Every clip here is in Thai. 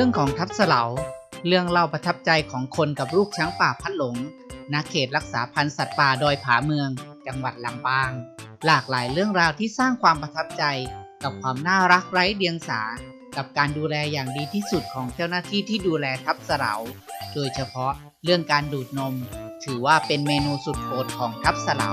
รื่องของทับเสลาเรื่องเล่าประทับใจของคนกับลูกช้างป่าพัดหลงณเขตรักษาพันธุ์สัตว์ป่าดอยผาเมือง จังหวัดลำปาง หลากหลายเรื่องราวที่สร้างความประทับใจ กับความน่ารักไร้เดียงสา กับการดูแลอย่างดีที่สุดของเจ้าหน้าที่ที่ดูแลทับเสลาโดยเฉพาะเรื่องการดูดนม ถือว่าเป็นเมนูสุดโปรดของทับเสลา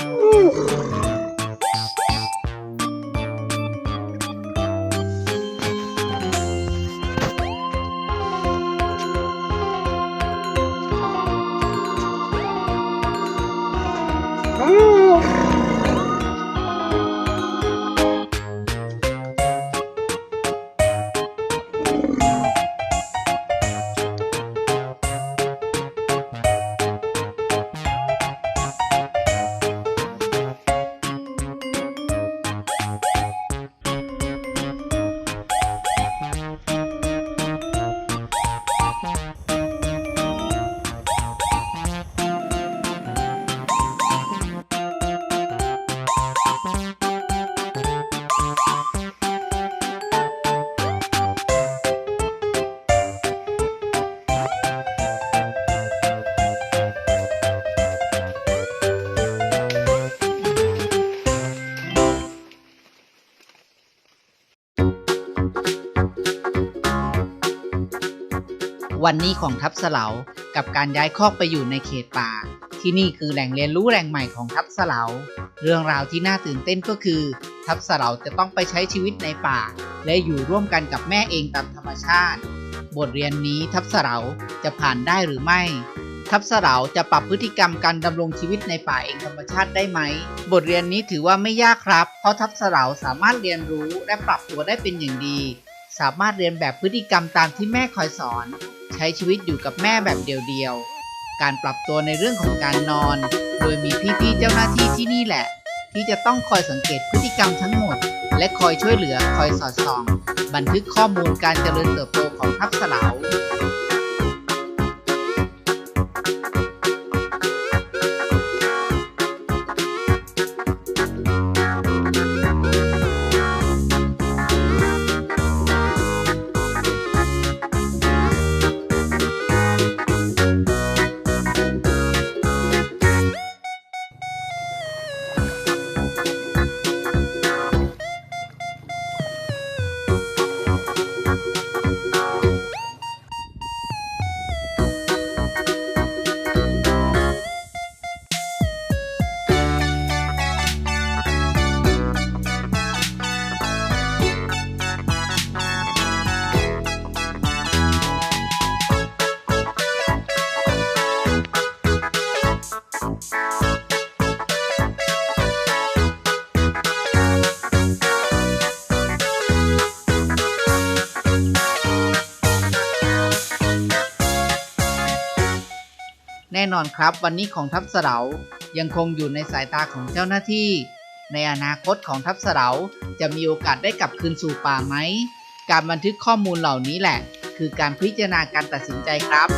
Ooh. วันนี้ของทับสลากับการย้ายคอกไปอยู่ในเขตป่า ที่นี่คือแหล่งเรียนรู้แหล่งใหม่ของทับสลาเรื่องราวที่น่าตื่นเต้นก็คือ ทับสลาจะต้องไปใช้ชีวิตในป่า และอยู่ร่วมกันกับแม่เองตามธรรมชาติ บทเรียนนี้ทับสลาจะผ่านได้หรือไม่ทับสลาจะปรับพฤติกรรมการดำรงชีวิตในป่าเองธรรมชาติได้ไหม บทเรียนนี้ถือว่าไม่ยากครับ เพราะทับสลาสามารถเรียนรู้และปรับตัวได้เป็นอย่างดี สามารถเรียนแบบพฤติกรรมตามที่แม่คอยสอน ใช้ชีวิตอยู่กับแม่แบบเดียวๆ การปรับตัวในเรื่องของการนอน โดยมีพี่ๆเจ้าหน้าที่ที่นี่แหละ ที่จะต้องคอยสังเกตพฤติกรรมทั้งหมด และคอยช่วยเหลือคอยสอดส่อง บันทึกข้อมูลการเจริญเติบโตของทับสลาว แน่นอนครับวันนี้ของทัพเสลายังคงอยู่ในสายตาของเจ้าหน้าที่ ในอนาคตของทัพเสลาจะมีโอกาสได้กลับคืนสู่ป่าไหม การบันทึกข้อมูลเหล่านี้แหละ คือการพิจารณาการตัดสินใจครับ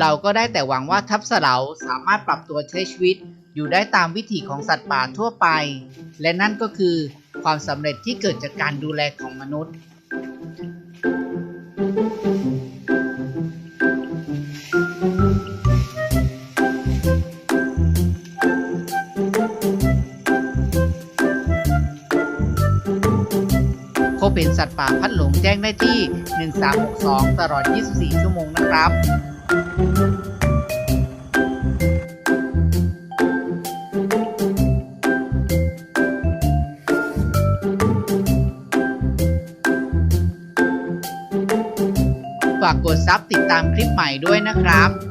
เราก็ได้แต่หวังว่าทับเสลาสามารถปรับตัวใช้ชีวิต อยู่ได้ตามวิถีของสัตว์ป่าทั่วไป และนั่นก็คือความสำเร็จที่เกิดจากการดูแลของมนุษย์ พบเห็นสัตว์ป่าพัดหลงแจ้งได้ที่ 1362 ตลอด 24 ชั่วโมงนะครับ ฝากกดซับติดตามคลิปใหม่ด้วยนะครับ